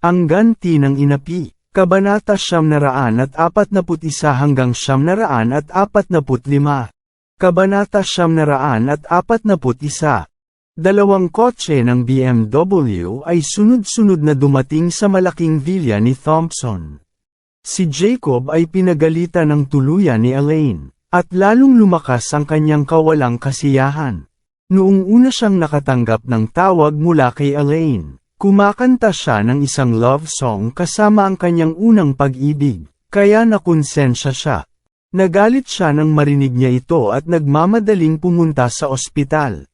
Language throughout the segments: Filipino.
Ang ganti ng inapi, Kabanata Siyam na Raan at Apat na Put-isa hanggang Siyam na Raan at Apat na Put-lima. Kabanata Siyam na Raan at Apat na Put-isa. Dalawang kotse ng BMW ay sunod-sunod na dumating sa malaking villa ni Thompson. Si Jacob ay pinagalitan ng tuluyan ni Elaine, at lalong lumakas ang kanyang kawalang kasiyahan. Noong una siyang nakatanggap ng tawag mula kay Elaine, kumakanta siya ng isang love song kasama ang kanyang unang pag-ibig, kaya nakonsensya siya. Nagalit siya nang marinig niya ito at nagmamadaling pumunta sa ospital.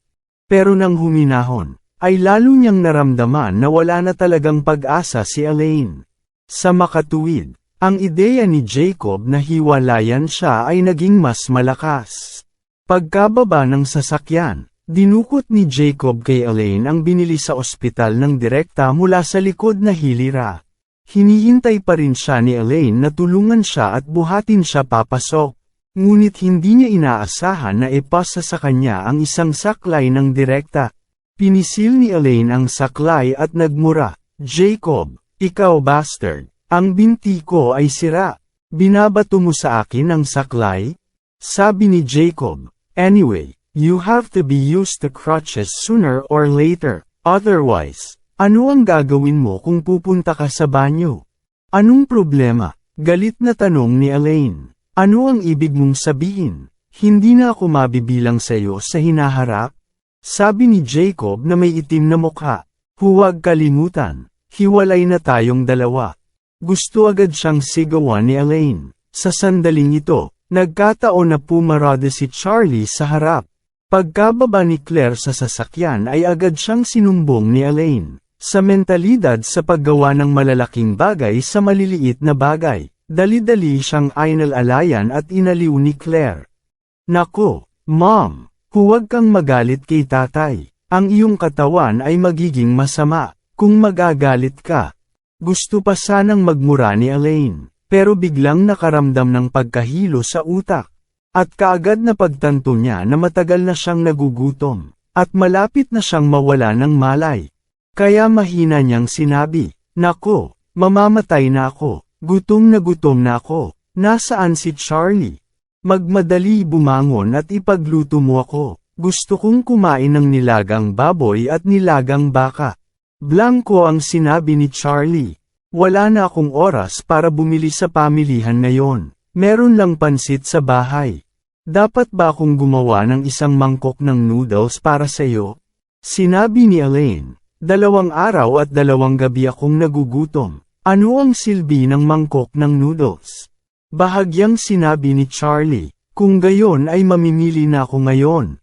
Pero nang huminahon, ay lalo niyang naramdaman na wala na talagang pag-asa si Elaine. Sa makatuwid, ang ideya ni Jacob na hiwalayan siya ay naging mas malakas. Pagkababa ng sasakyan, dinukot ni Jacob kay Elaine ang binili sa ospital ng direkta mula sa likod na hilira. Hinihintay pa rin siya ni Elaine na tulungan siya at buhatin siya papasok. Ngunit hindi niya inaasahan na ipasa sa kanya ang isang saklay ng direkta. Pinisil ni Elaine ang saklay at nagmura, Jacob, ikaw bastard, ang binti ko ay sira. Binabato mo sa akin ang saklay? Sabi ni Jacob, anyway, you have to be used to crutches sooner or later, otherwise, ano ang gagawin mo kung pupunta ka sa banyo? Anong problema? Galit na tanong ni Elaine. Ano ang ibig mong sabihin? Hindi na ako mabibilang sa iyo sa hinaharap? Sabi ni Jacob na may itim na mukha. Huwag kalimutan, hiwalay na tayong dalawa. Gusto agad siyang sigawan ni Elaine. Sa sandaling ito, nagkataon na pumarada si Charlie sa harap. Pagkababa ni Claire sa sasakyan ay agad siyang sinumbong ni Elaine. Sa mentalidad sa paggawa ng malalaking bagay sa maliliit na bagay. Dali-dali siyang ainal-alayan at inaliw ni Claire. Nako, Mom, huwag kang magalit kay tatay. Ang iyong katawan ay magiging masama, kung magagalit ka. Gusto pa sanang magmura ni Elaine, pero biglang nakaramdam ng pagkahilo sa utak. At kaagad na pagtanto niya na matagal na siyang nagugutom, at malapit na siyang mawala ng malay. Kaya mahina niyang sinabi, Nako, mamamatay na ako. Gutom na gutom na ako. Nasaan si Charlie? Magmadali bumangon at ipagluto mo ako. Gusto kong kumain ng nilagang baboy at nilagang baka. Blanco ang sinabi ni Charlie. Wala na akong oras para bumili sa pamilihan ngayon. Meron lang pansit sa bahay. Dapat ba akong gumawa ng isang mangkok ng noodles para sa iyo? Sinabi ni Elaine. Dalawang araw at dalawang gabi akong nagugutom. Ano ang silbi ng mangkok ng noodles? Bahagyang sinabi ni Charlie, kung gayon ay mamimili na ako ngayon.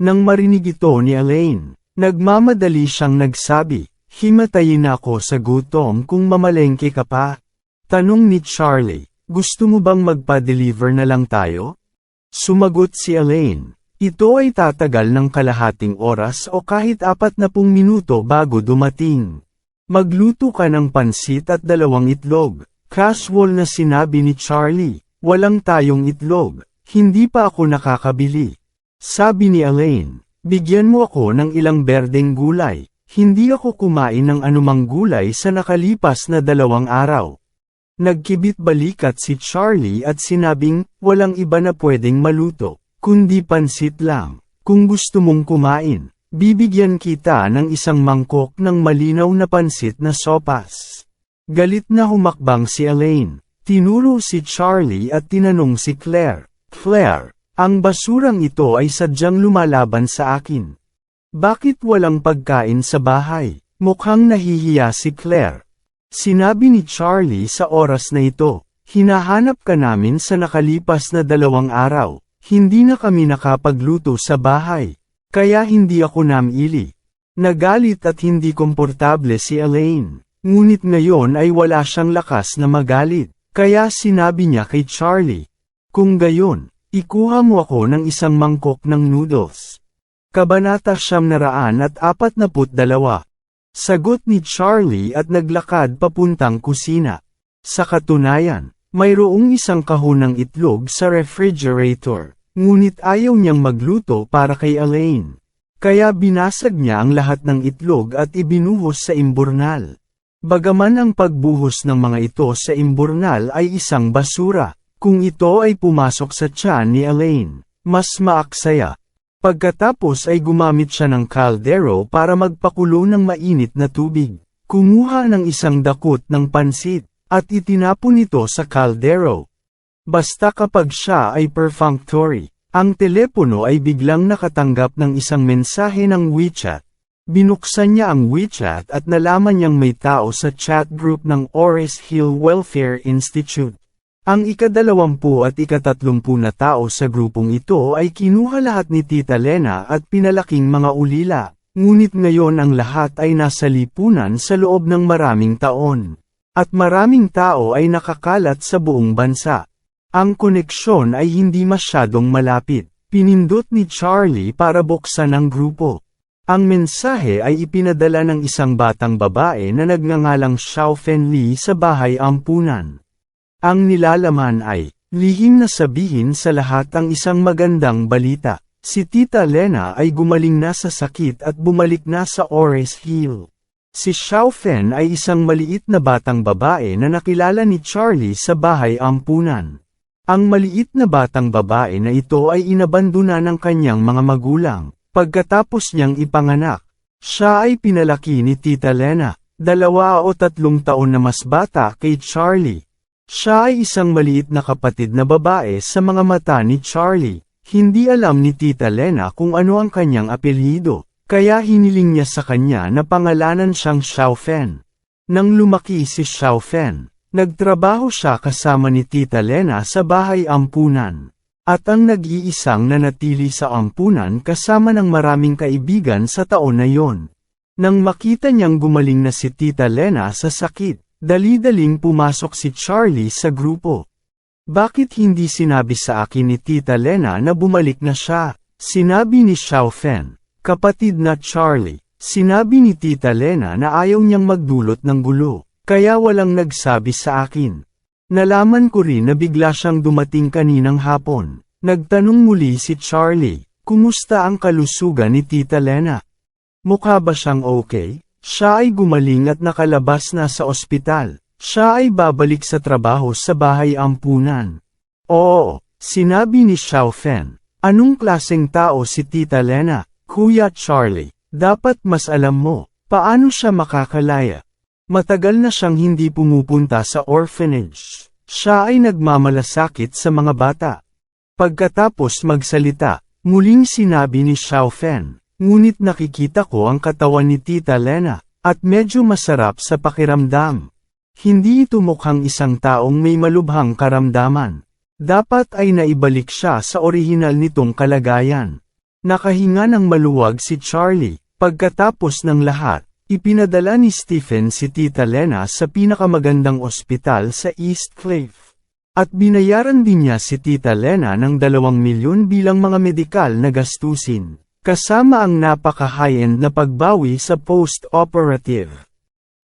Nang marinig ito ni Elaine, nagmamadali siyang nagsabi, himatayin ako sa gutom kung mamalengke ka pa. Tanong ni Charlie, gusto mo bang magpa-deliver na lang tayo? Sumagot si Elaine, ito ay tatagal ng kalahating oras o kahit apat na pung minuto bago dumating. Magluto ka ng pansit at dalawang itlog. Casual na sinabi ni Charlie, walang tayong itlog, hindi pa ako nakakabili. Sabi ni Elaine, bigyan mo ako ng ilang berdeng gulay, hindi ako kumain ng anumang gulay sa nakalipas na dalawang araw. Nagkibit balikat si Charlie at sinabing, walang iba na pwedeng maluto, kundi pansit lang, kung gusto mong kumain. Bibigyan kita ng isang mangkok ng malinaw na pansit na sopas. Galit na humakbang si Elaine. Tinuro si Charlie at tinanong si Claire. Claire, ang basurang ito ay sadyang lumalaban sa akin. Bakit walang pagkain sa bahay? Mukhang nahihiya si Claire. Sinabi ni Charlie sa oras na ito, hinahanap ka namin sa nakalipas na dalawang araw. Hindi na kami nakapagluto sa bahay. Kaya hindi ako namili. Nagalit at hindi komportable si Elaine. Ngunit ngayon ay wala siyang lakas na magalit, kaya sinabi niya kay Charlie, Kung gayon, ikuha mo ako ng isang mangkok ng noodles. Kabanata siyam na raan at apat na put dalawa. Sagot ni Charlie at naglakad papuntang kusina. Sa katunayan, mayroong isang kahon ng itlog sa refrigerator, ngunit ayaw niyang magluto para kay Elaine. Kaya binasag niya ang lahat ng itlog at ibinuhos sa imburnal. Bagaman ang pagbuhos ng mga ito sa imburnal ay isang basura, kung ito ay pumasok sa tiyan ni Elaine, mas maaksaya. Pagkatapos ay gumamit siya ng kaldero para magpakulo ng mainit na tubig. Kumuha ng isang dakot ng pansit, at itinapon ito sa kaldero. Basta kapag siya ay perfunctory, ang telepono ay biglang nakatanggap ng isang mensahe ng WeChat. Binuksan niya ang WeChat at nalaman niyang may tao sa chat group ng Ores Hill Welfare Institute. Ang ikadalawampu at ikatatlumpu na tao sa grupong ito ay kinuha lahat ni Tita Lena at pinalaking mga ulila, ngunit ngayon ang lahat ay nasa lipunan sa loob ng maraming taon. At maraming tao ay nakakalat sa buong bansa. Ang koneksyon ay hindi masyadong malapit. Pinindot ni Charlie para buksan ang grupo. Ang mensahe ay ipinadala ng isang batang babae na nagngangalang Xiao Fenli sa bahay ampunan. Ang nilalaman ay, lihim na sabihin sa lahat ang isang magandang balita. Si Tita Lena ay gumaling na sa sakit at bumalik na sa Ores Hill. Si Xiao Fen ay isang maliit na batang babae na nakilala ni Charlie sa bahay ampunan. Ang maliit na batang babae na ito ay inabandona ng kanyang mga magulang. Pagkatapos niyang ipanganak, siya ay pinalaki ni Tita Lena, dalawa o tatlong taon na mas bata kay Charlie. Siya ay isang maliit na kapatid na babae sa mga mata ni Charlie. Hindi alam ni Tita Lena kung ano ang kanyang apelyido, kaya hiniling niya sa kanya na pangalanan siyang Xiao Fen. Nang lumaki si Xiao Fen, nagtrabaho siya kasama ni Tita Lena sa bahay ampunan. At ang nag-iisang nanatili sa ampunan kasama ng maraming kaibigan sa taon na yon. Nang makita niyang gumaling na si Tita Lena sa sakit, dali-daling pumasok si Charlie sa grupo. Bakit hindi sinabi sa akin ni Tita Lena na bumalik na siya? Sinabi ni Xiao Fen, kapatid na Charlie. Sinabi ni Tita Lena na ayaw niyang magdulot ng gulo, kaya walang nagsabi sa akin. Nalaman ko rin na bigla siyang dumating kaninang hapon. Nagtanong muli si Charlie, kumusta ang kalusugan ni Tita Lena? Mukha ba siyang okay? Siya ay gumaling at nakalabas na sa ospital. Siya ay babalik sa trabaho sa bahay ampunan. Oo, sinabi ni Xiao Fen. Anong klaseng tao si Tita Lena, Kuya Charlie? Dapat mas alam mo, paano siya makakalaya? Matagal na siyang hindi pumupunta sa orphanage. Siya ay nagmamalasakit sa mga bata. Pagkatapos magsalita, muling sinabi ni Xiao Fen, ngunit nakikita ko ang katawan ni Tita Lena, at medyo masarap sa pakiramdam. Hindi ito mukhang isang taong may malubhang karamdaman. Dapat ay naibalik siya sa orihinal nitong kalagayan. Nakahinga ng maluwag si Charlie, pagkatapos ng lahat, ipinadala ni Stephen si Tita Lena sa pinakamagandang ospital sa East Cliff. At binayaran din niya si Tita Lena ng dalawang milyon bilang mga medikal na gastusin, kasama ang napaka-high-end na pagbawi sa post-operative.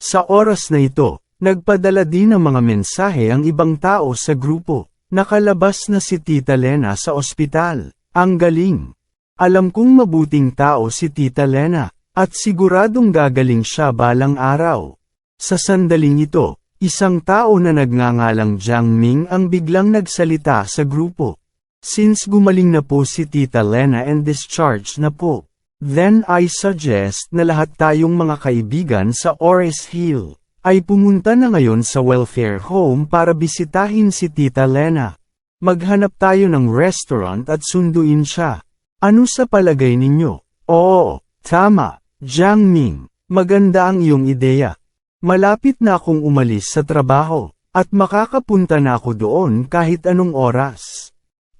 Sa oras na ito, nagpadala din ng mga mensahe ang ibang tao sa grupo. Nakalabas na si Tita Lena sa ospital. Ang galing. Alam kong mabuting tao si Tita Lena, at siguradong gagaling siya balang araw. Sa sandaling ito, Isang tao na nagngangalang Jiang Ming ang biglang nagsalita sa grupo. Since gumaling na po si Tita Lena and discharged na po, then I suggest na lahat tayong mga kaibigan sa Ores Hill, ay pumunta na ngayon sa welfare home para bisitahin si Tita Lena. Maghanap tayo ng restaurant at sunduin siya. Ano sa palagay ninyo? Oo, tama, Jiang Ming, maganda ang iyong ideya. Malapit na akong umalis sa trabaho, at makakapunta na ako doon kahit anong oras.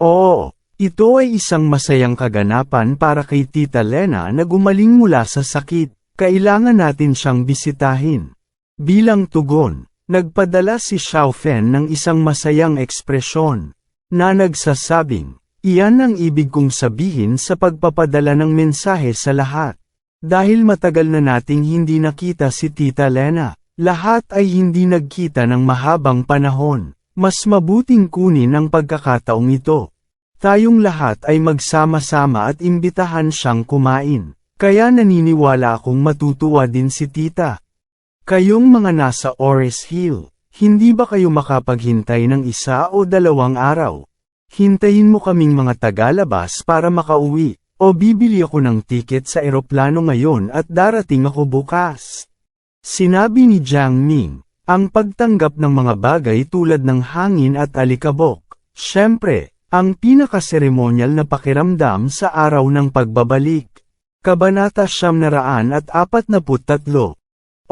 Oo, ito ay isang masayang kaganapan para kay Tita Lena na gumaling mula sa sakit. Kailangan natin siyang bisitahin. Bilang tugon, nagpadala si Xiao Fen ng isang masayang ekspresyon, na nagsasabing, iyan ang ibig kong sabihin sa pagpapadala ng mensahe sa lahat. Dahil matagal na nating hindi nakita si Tita Lena, lahat ay hindi nagkita ng mahabang panahon. Mas mabuting kunin ang pagkakataong ito. Tayong lahat ay magsama-sama at imbitahan siyang kumain. Kaya naniniwala akong matutuwa din si Tita. Kayong mga nasa Ores Hill, hindi ba kayo makapaghintay ng isa o dalawang araw? Hintayin mo kaming mga tagalabas para makauwi. O bibili ako ng tiket sa eroplano ngayon at darating ako bukas. Sinabi ni Jiang Ming, ang pagtanggap ng mga bagay tulad ng hangin at alikabok. Siyempre, ang pinakaseremonyal na pakiramdam sa araw ng pagbabalik. Kabanata Siyam na Raan at Apat na Tatlo.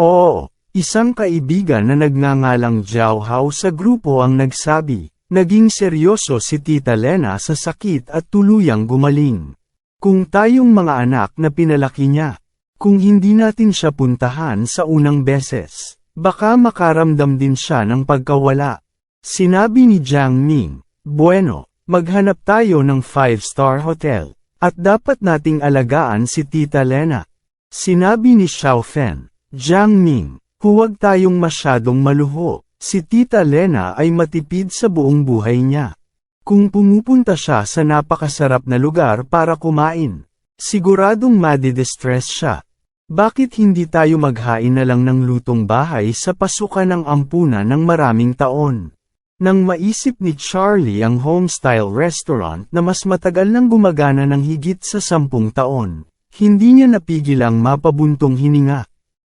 Oo, isang kaibigan na nagngangalang Jiao Hao sa grupo ang nagsabi, naging seryoso si Tita Lena sa sakit at tuluyang gumaling. Kung tayong mga anak na pinalaki niya, kung hindi natin siya puntahan sa unang beses, baka makaramdam din siya ng pagkawala. Sinabi ni Jiang Ming, Bueno, maghanap tayo ng 5-star hotel, at dapat nating alagaan si Tita Lena. Sinabi ni Xiao Fen, Jiang Ming, huwag tayong masyadong maluho, si Tita Lena ay matipid sa buong buhay niya. Kung pumupunta siya sa napakasarap na lugar para kumain, siguradong madidistress siya. Bakit hindi tayo maghain na lang ng lutong bahay sa pasukan ng ampunan ng maraming taon? Nang maisip ni Charlie ang homestyle restaurant na mas matagal nang gumagana ng higit sa sampung taon, hindi niya napigilang mapabuntong hininga.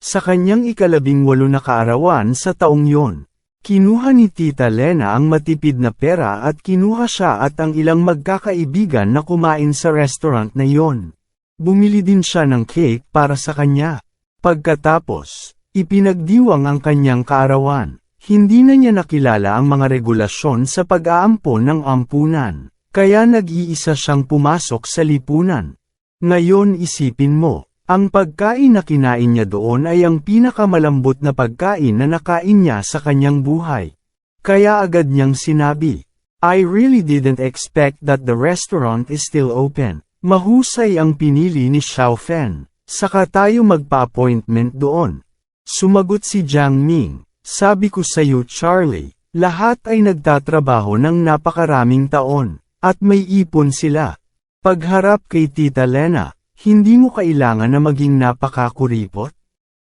Sa kanyang ikalabing walo na kaarawan sa taong yon, Kinuha ni Tita Lena ang matipid na pera at kinuha siya at ang ilang magkakaibigan na kumain sa restaurant na yon. Bumili din siya ng cake para sa kanya. Pagkatapos, ipinagdiwang ang kanyang kaarawan. Hindi na niya nakilala ang mga regulasyon sa pag-aampon ng ampunan, kaya nag-iisa siyang pumasok sa lipunan. Ngayon isipin mo, ang pagkain na kinain niya doon ay ang pinakamalambot na pagkain na nakain niya sa kanyang buhay. Kaya agad niyang sinabi, I really didn't expect that the restaurant is still open. Mahusay ang pinili ni Xiao Fen. Saka tayo magpa-appointment doon. Sumagot si Jiang Ming, sabi ko sa iyo Charlie, lahat ay nagtatrabaho ng napakaraming taon, at may ipon sila. Pagharap kay Tita Lena, hindi mo kailangan na maging napakakuripot?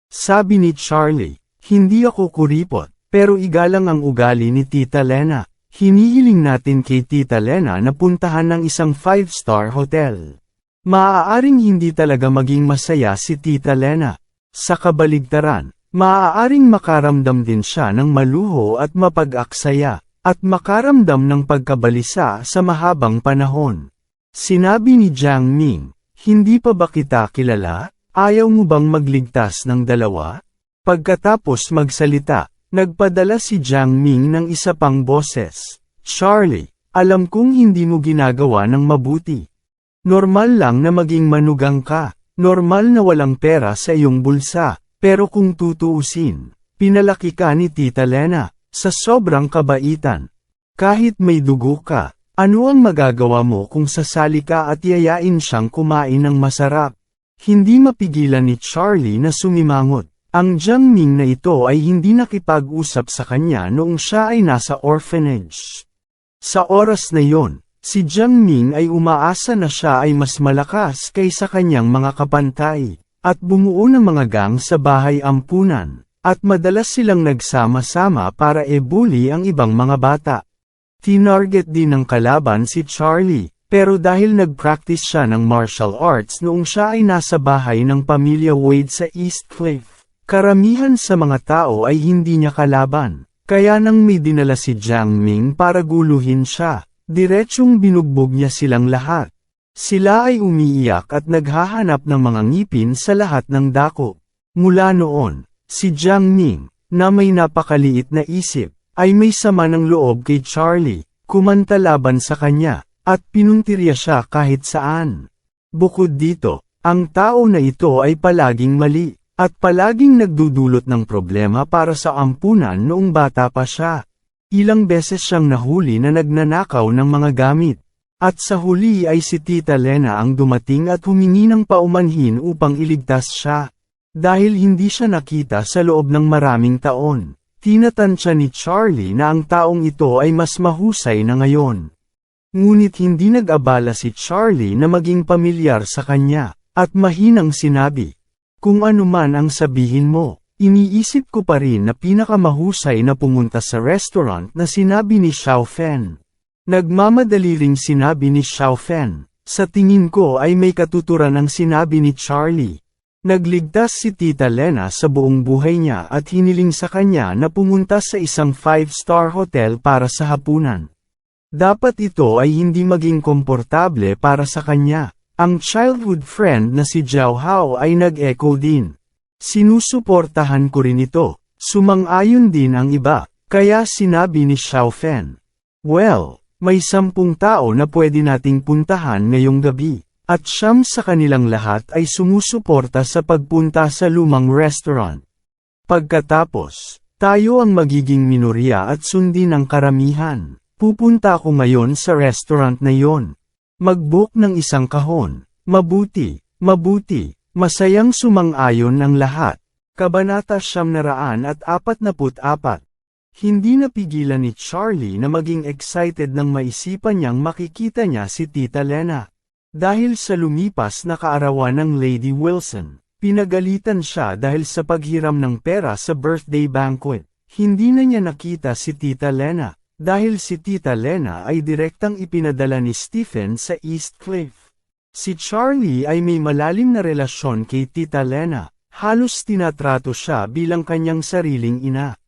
Sabi ni Charlie, hindi ako kuripot, pero igalang ang ugali ni Tita Lena. Hinihiling natin kay Tita Lena na puntahan ng isang 5-star hotel. Maaaring hindi talaga maging masaya si Tita Lena. Sa kabaligtaran, maaaring makaramdam din siya ng maluho at mapag-aksaya, at makaramdam ng pagkabalisa sa mahabang panahon. Sinabi ni Jiang Ming, hindi pa ba kita kilala? Ayaw mo bang magligtas ng dalawa? Pagkatapos magsalita, nagpadala si Jiang Ming ng isa pang boses. Charlie, alam kong hindi mo ginagawa ng mabuti. Normal lang na maging manugang ka, normal na walang pera sa iyong bulsa, pero kung tutuusin, pinalaki ka ni Tita Lena, sa sobrang kabaitan. Kahit may dugo ka, ano ang magagawa mo kung sasali ka at yayain siyang kumain ng masarap? Hindi mapigilan ni Charlie na sumimangot. Ang Jiang Ming na ito ay hindi nakipag-usap sa kanya noong siya ay nasa orphanage. Sa oras na yon, si Jiang Ming ay umaasa na siya ay mas malakas kaysa kanyang mga kapantay, at bumuo ng mga gang sa bahay ampunan, at madalas silang nagsama-sama para ebuli ang ibang mga bata. Tinarget din ng kalaban si Charlie, pero dahil nag-practice siya ng martial arts noong siya ay nasa bahay ng pamilya Wade sa East Cliff, karamihan sa mga tao ay hindi niya kalaban. Kaya nang may dinala si Jiang Ming para guluhin siya, diretsyong binugbog niya silang lahat. Sila ay umiiyak at naghahanap ng mga ngipin sa lahat ng dako. Mula noon, si Jiang Ming, na may napakaliit na isip, ay may sama ng loob kay Charlie, kumanta laban sa kanya, at pinuntirya siya kahit saan. Bukod dito, ang tao na ito ay palaging mali, At palaging nagdudulot ng problema para sa ampunan noong bata pa siya. Ilang beses siyang nahuli na nagnanakaw ng mga gamit. At sa huli ay si Tita Lena ang dumating at humingi ng paumanhin upang iligtas siya. Dahil hindi siya nakita sa loob ng maraming taon. Tinatansya ni Charlie na ang taong ito ay mas mahusay na ngayon. Ngunit hindi nag-abala si Charlie na maging pamilyar sa kanya, at mahinang sinabi, Kung ano man ang sabihin mo, iniisip ko pa rin na pinakamahusay na pumunta sa restaurant na sinabi ni Xiao Fen. Nagmamadali ring sinabi ni Xiao Fen, sa tingin ko ay may katuturan ang sinabi ni Charlie. Nagligtas si Tita Lena sa buong buhay niya at hiniling sa kanya na pumunta sa isang five-star hotel para sa hapunan. Dapat ito ay hindi maging komportable para sa kanya. Ang childhood friend na si Jiao Hao ay nag-echo din. Sinusuportahan ko rin ito. Sumang-ayon din ang iba, kaya sinabi ni Xiao Fen. Well, may sampung tao na pwede nating puntahan ngayong gabi, at siyam sa kanilang lahat ay sumusuporta sa pagpunta sa lumang restaurant. Pagkatapos, tayo ang magiging minorya at sundin ang karamihan. Pupunta ako ngayon sa restaurant na yon. Mag-book ng isang kahon. Mabuti, mabuti, masayang sumang-ayon ng lahat. Kabanata siyam naraan at apat na apat. Hindi napigilan ni Charlie na maging excited nang maisipan niyang makikita niya si Tita Lena. Dahil sa lumipas na kaarawan ng Lady Wilson, pinagalitan siya dahil sa paghiram ng pera sa birthday banquet. Hindi na niya nakita si Tita Lena. Dahil si Tita Lena ay direktang ipinadala ni Stephen sa East Cliff. Si Charlie ay may malalim na relasyon kay Tita Lena, halos tinatrato siya bilang kanyang sariling ina.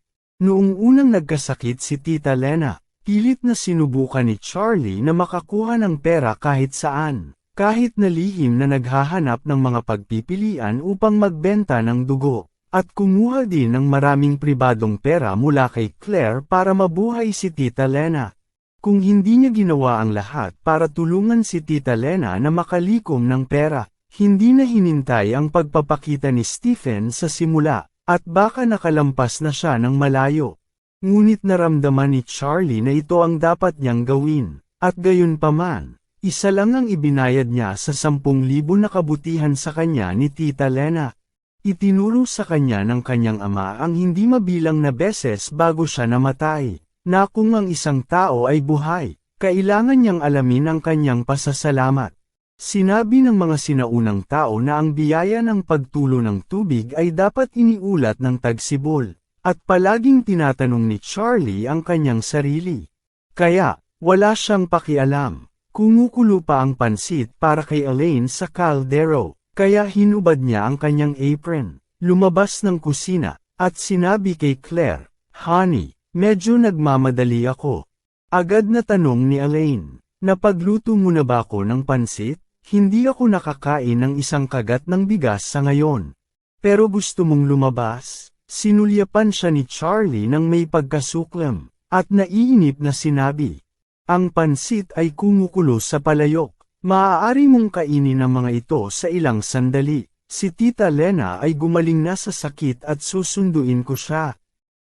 Noong unang nagkasakit si Tita Lena, pilit na sinubukan ni Charlie na makakuha ng pera kahit saan, kahit na lihim na naghahanap ng mga pagpipilian upang magbenta ng dugo. At kumuha din ng maraming pribadong pera mula kay Claire para mabuhay si Tita Lena. Kung hindi niya ginawa ang lahat para tulungan si Tita Lena na makalikom ng pera, hindi na hinintay ang pagpapakita ni Stephen sa simula, at baka nakalampas na siya ng malayo. Ngunit naramdaman ni Charlie na ito ang dapat niyang gawin, at gayon paman, isa lang ang ibinayad niya sa 10,000 na kabutihan sa kanya ni Tita Lena. Itinuro sa kanya ng kanyang ama ang hindi mabilang na beses bago siya namatay, na kung ang isang tao ay buhay, kailangan niyang alamin ang kanyang pasasalamat. Sinabi ng mga sinaunang tao na ang biyaya ng pagtulo ng tubig ay dapat iniulat ng tagsibol, at palaging tinatanong ni Charlie ang kanyang sarili. Kaya, wala siyang pakialam. Kumukulo pa ang pansit para kay Elaine sa kaldero. Kaya hinubad niya ang kanyang apron, lumabas ng kusina, at sinabi kay Claire, Honey, medyo nagmamadali ako. Agad na tanong ni Elaine, napagluto mo na ba ako ng pansit? Hindi ako nakakain ng isang kagat ng bigas sa ngayon. Pero gusto mong lumabas? Sinulyapan siya ni Charlie nang may pagkasuklam, at naiinip na sinabi. Ang pansit ay kumukulo sa palayok. Maaari mong kainin ang mga ito sa ilang sandali. Si Tita Lena ay gumaling na sa sakit at susunduin ko siya.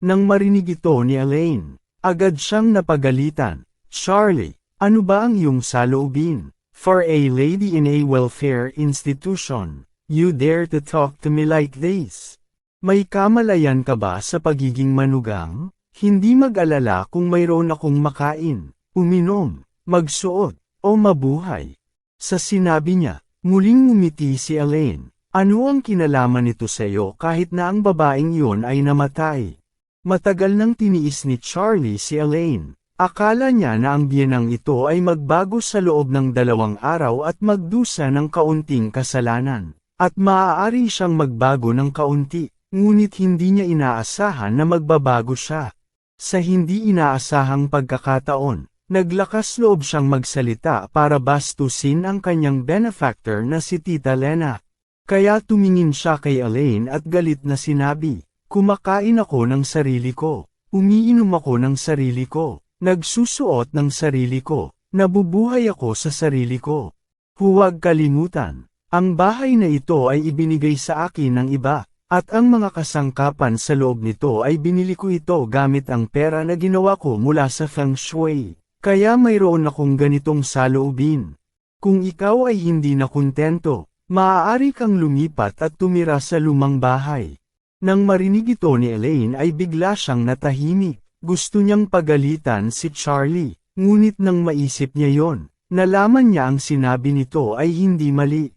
Nang marinig ito ni Elaine, agad siyang napagalitan. Charlie, ano ba ang iyong saloobin? For a lady in a welfare institution, you dare to talk to me like this? May kamalayan ka ba sa pagiging manugang? Hindi mag-alala kung mayroon akong makain, uminom, magsuot, o mabuhay. Sa sinabi niya, muling ngumiti si Elaine. Ano ang kinalaman nito sa iyo kahit na ang babaeng iyon ay namatay? Matagal nang tiniis ni Charlie si Elaine. Akala niya na ang biyenang ito ay magbago sa loob ng dalawang araw at magdusa ng kaunting kasalanan. At maaari siyang magbago ng kaunti, ngunit hindi niya inaasahan na magbabago siya. Sa hindi inaasahang pagkakataon, Naglakas loob siyang magsalita para bastusin ang kanyang benefactor na si Tita Lena. Kaya tumingin siya kay Elaine at galit na sinabi, Kumakain ako ng sarili ko, umiinom ako ng sarili ko, nagsusuot ng sarili ko, nabubuhay ako sa sarili ko. Huwag kalimutan, ang bahay na ito ay ibinigay sa akin ng iba, At ang mga kasangkapan sa loob nito ay binili ko ito gamit ang pera na ginawa ko mula sa Feng Shui. Kaya mayroon akong ganitong saloobin. Kung ikaw ay hindi na kontento, maaari kang lumipat at tumira sa lumang bahay. Nang marinig ito ni Elaine ay bigla siyang natahimik. Gusto niyang pagalitan si Charlie, ngunit nang maisip niya yon, nalaman niya ang sinabi nito ay hindi mali.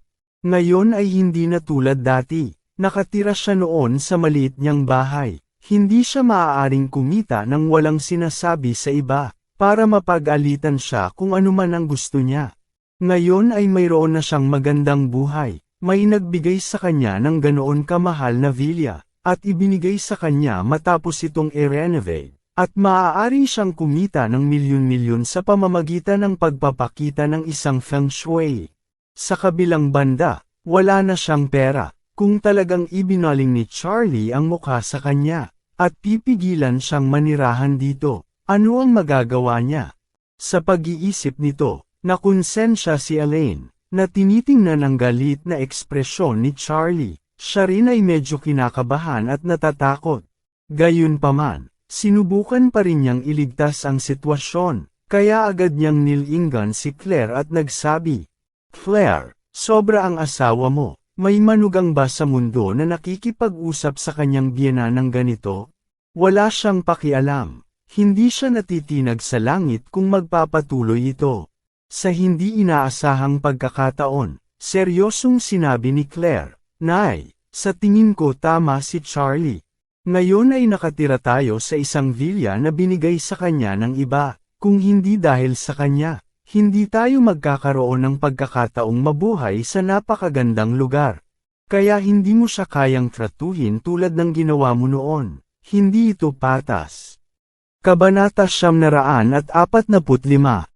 Ngayon ay hindi na tulad dati. Nakatira siya noon sa maliit niyang bahay. Hindi siya maaaring kumita nang walang sinasabi sa iba, para mapag-alitan siya kung ano man ang gusto niya. Ngayon ay mayroon na siyang magandang buhay, may nagbigay sa kanya ng ganoon kamahal na villa, at ibinigay sa kanya matapos itong i-renovate, at maaari siyang kumita ng milyon-milyon sa pamamagitan ng pagpapakita ng isang feng shui. Sa kabilang banda, wala na siyang pera, kung talagang ibinaling ni Charlie ang mukha sa kanya, at pipigilan siyang manirahan dito, ano ang magagawa niya? Sa pag-iisip nito, nakonsensya si Elaine, na tinitingnan ang galit na ekspresyon ni Charlie, siya rin ay medyo kinakabahan at natatakot. Gayunpaman, sinubukan pa rin niyang iligtas ang sitwasyon, kaya agad niyang nilinggan si Claire at nagsabi, Claire, sobra ang asawa mo, may manugang ba sa mundo na nakikipag-usap sa kanyang biyena ng ganito? Wala siyang pakialam. Hindi siya natitinag sa langit kung magpapatuloy ito. Sa hindi inaasahang pagkakataon, seryosong sinabi ni Claire, Nay, sa tingin ko tama si Charlie. Ngayon ay nakatira tayo sa isang villa na binigay sa kanya ng iba, kung hindi dahil sa kanya. Hindi tayo magkakaroon ng pagkakataong mabuhay sa napakagandang lugar. Kaya hindi mo siya kayang tratuhin tulad ng ginawa mo noon. Hindi ito patas. Kabanata Siyam na Raan at Apat na Putlima.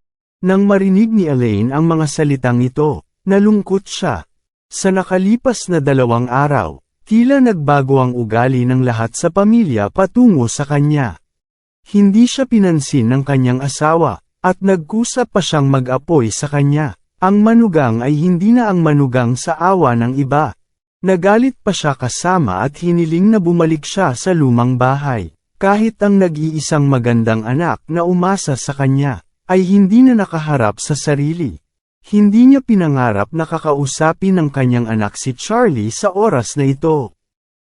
Nang marinig ni Elaine ang mga salitang ito, nalungkot siya. Sa nakalipas na dalawang araw, tila nagbago ang ugali ng lahat sa pamilya patungo sa kanya. Hindi siya pinansin ng kanyang asawa, at nagkusap pa siyang mag-apoy sa kanya. Ang manugang ay hindi na ang manugang sa awa ng iba. Nagalit pa siya kasama at hiniling na bumalik siya sa lumang bahay. Kahit ang nag-iisang magandang anak na umasa sa kanya, ay hindi na nakaharap sa sarili. Hindi niya pinangarap na kakausapin ng kanyang anak si Charlie sa oras na ito.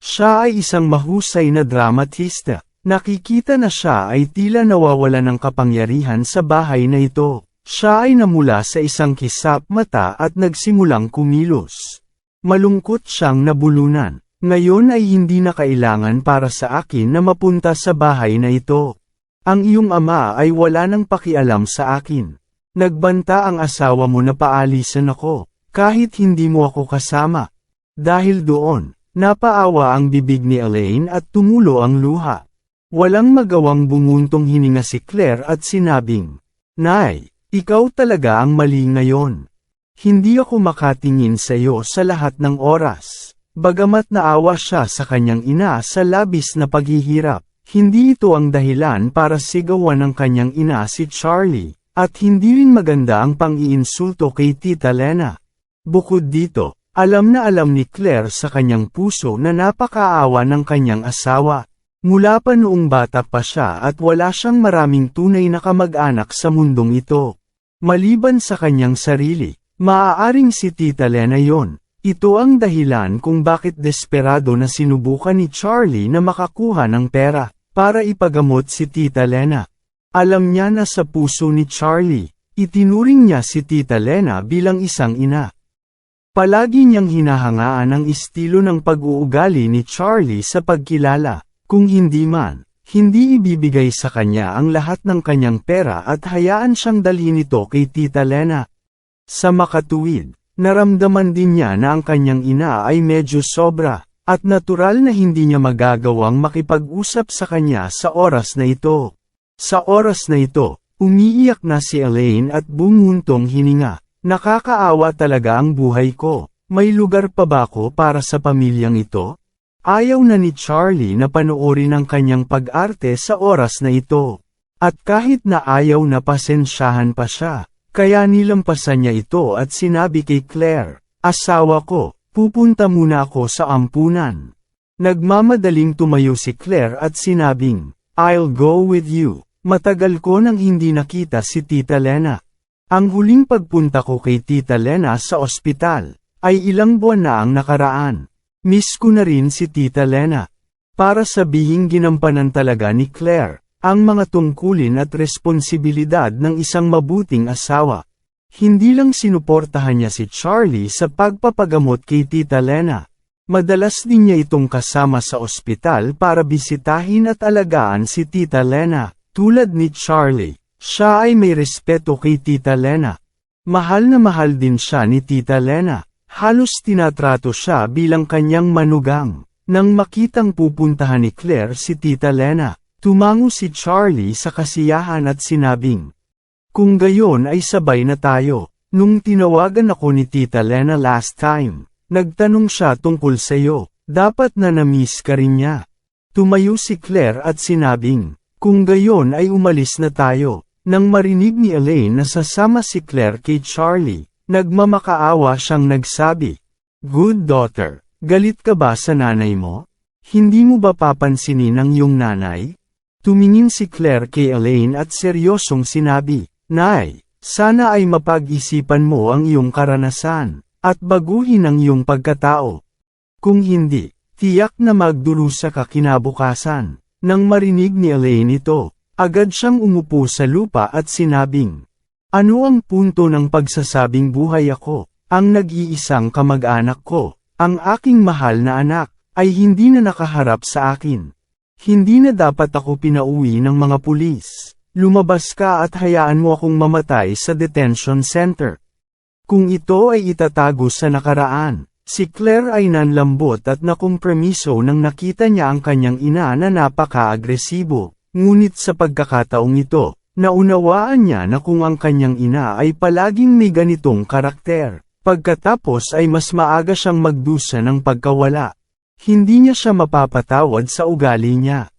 Siya ay isang mahusay na dramatista. Nakikita na siya ay tila nawawala ng kapangyarihan sa bahay na ito. Siya ay namula sa isang kisap mata at nagsimulang kumilos. Malungkot siyang nabulunan. Ngayon ay hindi na kailangan para sa akin na mapunta sa bahay na ito. Ang iyong ama ay wala nang pakialam sa akin. Nagbanta ang asawa mo na paalisan ako, kahit hindi mo ako kasama. Dahil doon, napaawa ang bibig ni Elaine at tumulo ang luha. Walang magawang bumuntong hininga si Claire at sinabing, Nay, ikaw talaga ang mali ngayon. Hindi ako makatingin sa iyo sa lahat ng oras. Bagamat naawa siya sa kanyang ina sa labis na paghihirap, hindi ito ang dahilan para sigawan ng kanyang ina si Charlie, at hindi rin maganda ang pang-iinsulto kay Tita Lena. Bukod dito, alam na alam ni Claire sa kanyang puso na napakaawa ng kanyang asawa, Mula pa noong bata pa siya at wala siyang maraming tunay na kamag-anak sa mundong ito. Maliban sa kanyang sarili, maaaring si Tita Lena yon. Ito ang dahilan kung bakit desperado na sinubukan ni Charlie na makakuha ng pera, para ipagamot si Tita Lena. Alam niya na sa puso ni Charlie, itinuring niya si Tita Lena bilang isang ina. Palagi niyang hinahangaan ang estilo ng pag-uugali ni Charlie sa pagkilala. Kung hindi man, hindi ibibigay sa kanya ang lahat ng kanyang pera at hayaan siyang dalhin ito kay Tita Lena. Sa makatuwid, naramdaman din niya na ang kanyang ina ay medyo sobra, at natural na hindi niya magagawang makipag-usap sa kanya sa oras na ito. Sa oras na ito, umiiyak na si Elaine at bumuntong hininga. Nakakaawa talaga ang buhay ko. May lugar pa ba ako para sa pamilyang ito? Ayaw na ni Charlie na panoorin ang kanyang pag-arte sa oras na ito. At kahit na ayaw na pasensyahan pa siya, kaya nilampasan niya ito at sinabi kay Claire, Asawa ko, pupunta muna ako sa ampunan. Nagmamadaling tumayo si Claire at sinabing, I'll go with you. Matagal ko nang hindi nakita si Tita Lena. Ang huling pagpunta ko kay Tita Lena sa ospital, ay ilang buwan na ang nakaraan. Miss ko na rin si Tita Lena. Para sabihing ginampanan talaga ni Claire, ang mga tungkulin at responsibilidad ng isang mabuting asawa. Hindi lang sinuportahan niya si Charlie sa pagpapagamot kay Tita Lena. Madalas din niya itong kasama sa ospital para bisitahin at alagaan si Tita Lena. Tulad ni Charlie, siya ay may respeto kay Tita Lena. Mahal na mahal din siya ni Tita Lena. Halos tinatrato siya bilang kanyang manugang. Nang makitang pupuntahan ni Claire si Tita Lena, tumango si Charlie sa kasiyahan at sinabing, Kung gayon ay sabay na tayo. Nung tinawagan ako ni Tita Lena last time, nagtanong siya tungkol sa'yo, dapat na namiss ka rin niya. Tumayo si Claire at sinabing, kung gayon ay umalis na tayo. Nang marinig ni Elaine na sasama si Claire kay Charlie, nagmamakaawa siyang nagsabi, Good daughter, galit ka ba sa nanay mo? Hindi mo ba papansinin ang iyong nanay? Tumingin si Claire kay Elaine at seryosong sinabi, Nay, sana ay mapag-isipan mo ang iyong karanasan, at baguhin ang iyong pagkatao. Kung hindi, tiyak na magdurusa ka kinabukasan. Nang marinig ni Elaine ito, agad siyang umupo sa lupa at sinabing, Ano ang punto ng pagsasabing buhay ako? Ang nag-iisang kamag-anak ko, ang aking mahal na anak, ay hindi na nakaharap sa akin. Hindi na dapat ako pinauwi ng mga pulis. Lumabas ka at hayaan mo akong mamatay sa detention center. Kung ito ay itatago sa nakaraan, si Claire ay nanlambot at nakompromiso nang nakita niya ang kanyang ina na napaka-agresibo. Ngunit sa pagkakataong ito, naunawaan niya na kung ang kanyang ina ay palaging may ganitong karakter. Pagkatapos ay mas maaga siyang magdusa ng pagkawala. Hindi niya siya mapapatawad sa ugali niya.